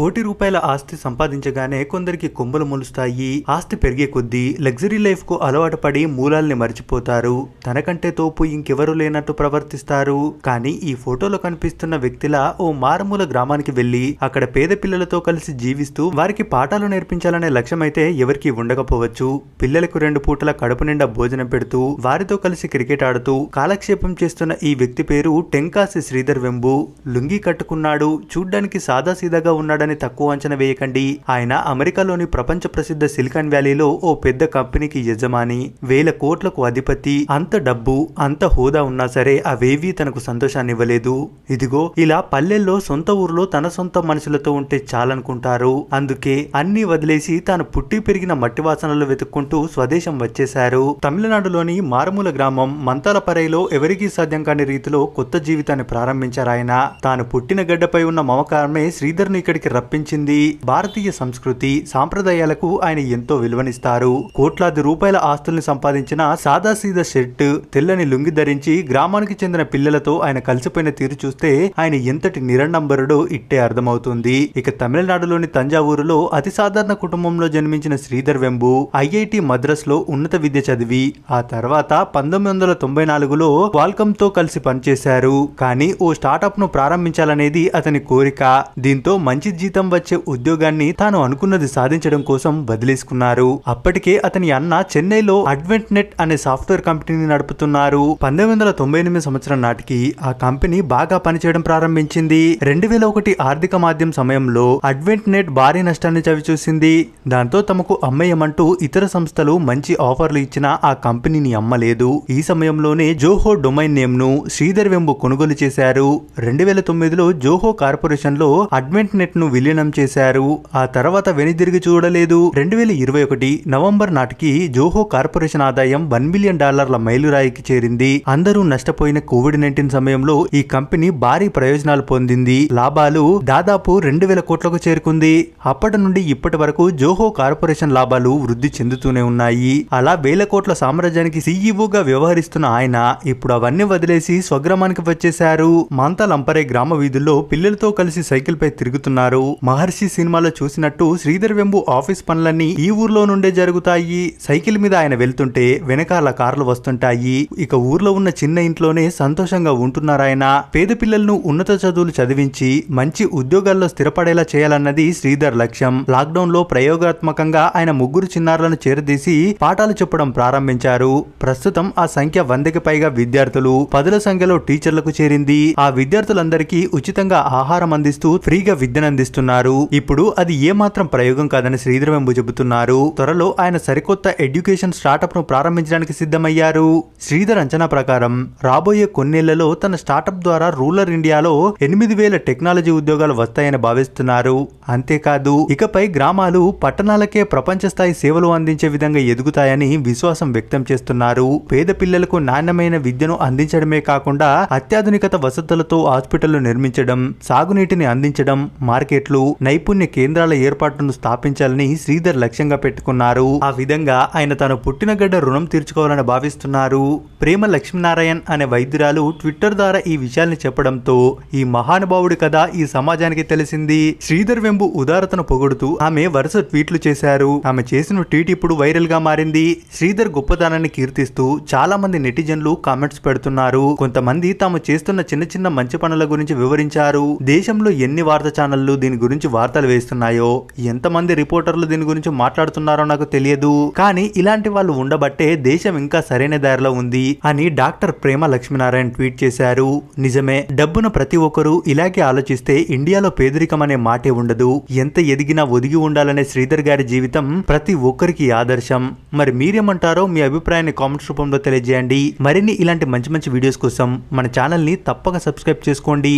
కోటి రూపాయల ఆస్తి సంపాదించగానే కొందరికి కొమ్ములు మొలుస్తాయి. ఆస్తి పెరిగే కొద్దీ లగ్జరీ లైఫ్కు అలవాటు పడి మూలాల్ని మర్చిపోతారు. తనకంటే తోపు ఇంకెవరూ లేనట్టు ప్రవర్తిస్తారు. కానీ ఈ ఫోటోలో కనిపిస్తున్న వ్యక్తిలా ఓ మారుమూల గ్రామానికి వెళ్ళి అక్కడ పేద పిల్లలతో కలిసి జీవిస్తూ వారికి పాఠాలు నేర్పించాలనే లక్ష్యమైతే ఎవరికి ఉండకపోవచ్చు. పిల్లలకు రెండు పూటల కడుపు నిండా భోజనం పెడుతూ వారితో కలిసి క్రికెట్ ఆడుతూ కాలక్షేపం చేస్తున్న ఈ వ్యక్తి పేరు టెంకాసి శ్రీధర్ వెంబు. లుంగి కట్టుకున్నాడు. చూడ్డానికి సాదాసీదాగా ఉన్నాడని తక్కువ అంచనా వేయకండి. ఆయన అమెరికాలోని ప్రపంచ ప్రసిద్ధ సిలికాన్ వ్యాలీలో ఓ పెద్ద కంపెనీకి యజమాని. వేల కోట్లకు అధిపతి. అంత డబ్బు అంత హోదా ఉన్నా సరే అవేవీ తనకు సంతోషాన్ని ఇవ్వలేదు. ఇదిగో ఇలా పల్లెల్లో సొంత ఊర్లో తన సొంత మనుషులతో ఉంటే చాలనుకుంటారు. అందుకే అన్ని వదిలేసి తాను పుట్టి పెరిగిన మట్టి వాసనలు వెతుక్కుంటూ స్వదేశం వచ్చేశారు. తమిళనాడులోని మారుమూల గ్రామం మంతాలపరైలో ఎవరికీ సాధ్యం కాని రీతిలో కొత్త జీవితాన్ని ప్రారంభించారు ఆయన తాను పుట్టిన గడ్డపై ఉన్న మమకారమే శ్రీధర్ను ఇక్కడికి రప్పించింది. భారతీయ సంస్కృతి సాంప్రదాయాలకు ఆయన ఎంతో విలువనిస్తారు. కోట్లాది రూపాయల ఆస్తుల్ని సంపాదించిన సాదాసీదా షర్ట్ తెల్లని లుంగి ధరించి గ్రామానికి చెందిన పిల్లలతో ఆయన కలిసిపోయిన తీరు చూస్తే ఆయన ఎంతటి నిరండంబరుడో ఇట్టే అర్థమవుతుంది. ఇక తమిళనాడులోని తంజావూరులో అతి సాధారణ కుటుంబంలో జన్మించిన శ్రీధర్ వెంబు ఐఐటి మద్రాస్లో ఉన్నత విద్య చదివి ఆ తర్వాత పంతొమ్మిది వందల తొంభై నాలుగులో వాల్కమ్తో కలిసి పనిచేశారు. కానీ ఓ స్టార్టప్ను ప్రారంభించాలనేది అతని కోరిక. దీంతో మంచి జీతం వచ్చే ఉద్యోగాన్ని తాను అనుకున్నది సాధించడం కోసం వదిలేసుకున్నారు. అప్పటికే అతని అన్న చెన్నైలో అడ్వెంట్ నెట్ అనే సాఫ్ట్వేర్ కంపెనీని నడుపుతున్నారు. పంతొమ్మిది వందల తొంభై ఎనిమిది సంవత్సరం నాటికి ఆ కంపెనీ బాగా పనిచేయడం ప్రారంభించింది. రెండు వేల ఒకటి ఆర్థిక మాధ్యం సమయంలో అడ్వెంట్ నెట్ భారీ నష్టాన్ని చవిచూసింది. దాంతో తమకు అమ్మేయమంటూ ఇతర సంస్థలు మంచి ఆఫర్లు ఇచ్చినా ఆ కంపెనీని అమ్మలేదు. ఈ సమయంలోనే జోహో డొమైన్ నేమ్ను శ్రీధర్ వెంబు కొనుగోలు చేశారు. రెండు వేల తొమ్మిదిలో జోహో కార్పొరేషన్లో అడ్వెంట్ నెట్ను విలీనం చేశారు. ఆ తర్వాత వెనుదిరిగి చూడలేదు. రెండు వేల ఇరవై ఒకటి నవంబర్ నాటికి జోహో కార్పొరేషన్ ఆదాయం వన్ మిలియన్ డాలర్ల మైలురాయికి చేరింది. అందరూ నష్టపోయిన కోవిడ్ నైన్టీన్ సమయంలో ఈ కంపెనీ భారీ ప్రయోజనాలు పొందింది. లాభాలు దాదాపు రెండు వేల కోట్లకు చేరుకుంది. అప్పటి నుండి ఇప్పటి వరకు జోహో కార్పొరేషన్ లాభాలు వృద్ధి చెందుతూనే ఉన్నాయి. అలా వేల కోట్ల సామ్రాజ్యానికి సీఈఓగా వ్యవహరిస్తున్న ఆయన ఇప్పుడు అవన్నీ వదిలేసి స్వగ్రామానికి వచ్చేశారు. మంతలంపరే గ్రామ వీధుల్లో పిల్లలతో కలిసి సైకిల్ పై తిరుగుతున్నారు. మహర్షి సినిమాలో చూసినట్టు శ్రీధర్ వెంబు ఆఫీస్ పనులన్నీ ఈ ఊర్లో నుండే జరుగుతాయి. సైకిల్ మీద ఆయన వెళ్తుంటే వెనకాల కార్లు వస్తుంటాయి. ఇక ఊర్లో ఉన్న చిన్న ఇంట్లోనే సంతోషంగా ఉంటున్నారాయన పేద పిల్లలను ఉన్నత చదువులు చదివించి మంచి ఉద్యోగాల్లో స్థిరపడేలా చేయాలన్నది శ్రీధర్ లక్ష్యం. లాక్డౌన్లో ప్రయోగాత్మకంగా ఆయన ముగ్గురు చిన్నారులను చేరదీసి పాఠాలు చెప్పడం ప్రారంభించారు. ప్రస్తుతం ఆ సంఖ్య వందకి పైగా విద్యార్థులు పదుల సంఖ్యలో టీచర్లకు చేరింది. ఆ విద్యార్థులందరికీ ఉచితంగా ఆహారం అందిస్తూ ఫ్రీగా విద్యను చేస్తున్నారు ఇప్పుడు అది ఏమాత్రం ప్రయోగం కాదని శ్రీధర్ వెంబు చెబుతున్నారు. త్వరలో ఆయన సరికొత్త ఎడ్యుకేషన్ స్టార్టప్ను ప్రారంభించడానికి సిద్ధమయ్యారు. శ్రీధర్ అంచనా ప్రకారం రాబోయే కొన్నేళ్ళలో తన స్టార్టప్ ద్వారా రూరల్ ఇండియాలో ఎనిమిది వేల టెక్నాలజీ ఉద్యోగాలు వస్తాయని భావిస్తున్నారు. అంతేకాదు ఇకపై గ్రామాలు పట్టణాలకే ప్రపంచ స్థాయి సేవలు అందించే విధంగా ఎదుగుతాయని విశ్వాసం వ్యక్తం చేస్తున్నారు. పేద పిల్లలకు నాణ్యమైన విద్యను అందించడమే కాకుండా అత్యాధునికత వసతులతో హాస్పిటళ్ళు నిర్మించడం సాగునీటిని అందించడం మార్కెట్ మార్కెట్లు నైపుణ్య కేంద్రాల ఏర్పాటును స్థాపించాలని శ్రీధర్ లక్ష్యంగా పెట్టుకున్నారు. ఆ విధంగా ఆయన తన పుట్టిన గడ్డ రుణం తీర్చుకోవాలని భావిస్తున్నారు. ప్రేమ లక్ష్మీనారాయణ్ అనే వైద్యురాలు ట్విట్టర్ ద్వారా ఈ విషయాల్ని చెప్పడంతో ఈ మహానుభావుడి కథ ఈ సమాజానికి తెలిసింది. శ్రీధర్ వెంబు ఉదారతను పొగుడుతూ ఆమె వరుస ట్వీట్లు చేశారు. ఆమె చేసిన ట్వీట్ ఇప్పుడు వైరల్గా మారింది. శ్రీధర్ గొప్పతనాన్ని కీర్తిస్తూ చాలా మంది నెటిజన్లు కామెంట్స్ పెడుతున్నారు. కొంతమంది తాము చేస్తున్న చిన్న చిన్న మంచి పనుల గురించి వివరించారు. దేశంలో ఎన్ని వార్తా ఛానళ్ళు దీని దీని గురించి వార్తలు వేస్తున్నాయో? ఎంతమంది రిపోర్టర్లు దీని గురించి మాట్లాడుతున్నారో నాకు తెలియదు. కానీ ఇలాంటి వాళ్ళు ఉండబట్టే దేశం ఇంకా సరైన దారిలో ఉంది అని డాక్టర్ ప్రేమ లక్ష్మీనారాయణ ట్వీట్ చేశారు. నిజమే డబ్బున ప్రతి ఒక్కరూ ఇలాగే ఆలోచిస్తే ఇండియాలో పేదరికం అనే మాటే ఉండదు. ఎంత ఎదిగినా ఒదిగి ఉండాలనే శ్రీధర్ గారి జీవితం ప్రతి ఒక్కరికి ఆదర్శం. మరి మీరేమంటారో మీ అభిప్రాయాన్ని కామెంట్స్ రూపంలో తెలియజేయండి. మరిన్ని ఇలాంటి మంచి మంచి వీడియోస్ కోసం మన ఛానల్ని తప్పక సబ్స్క్రైబ్ చేసుకోండి.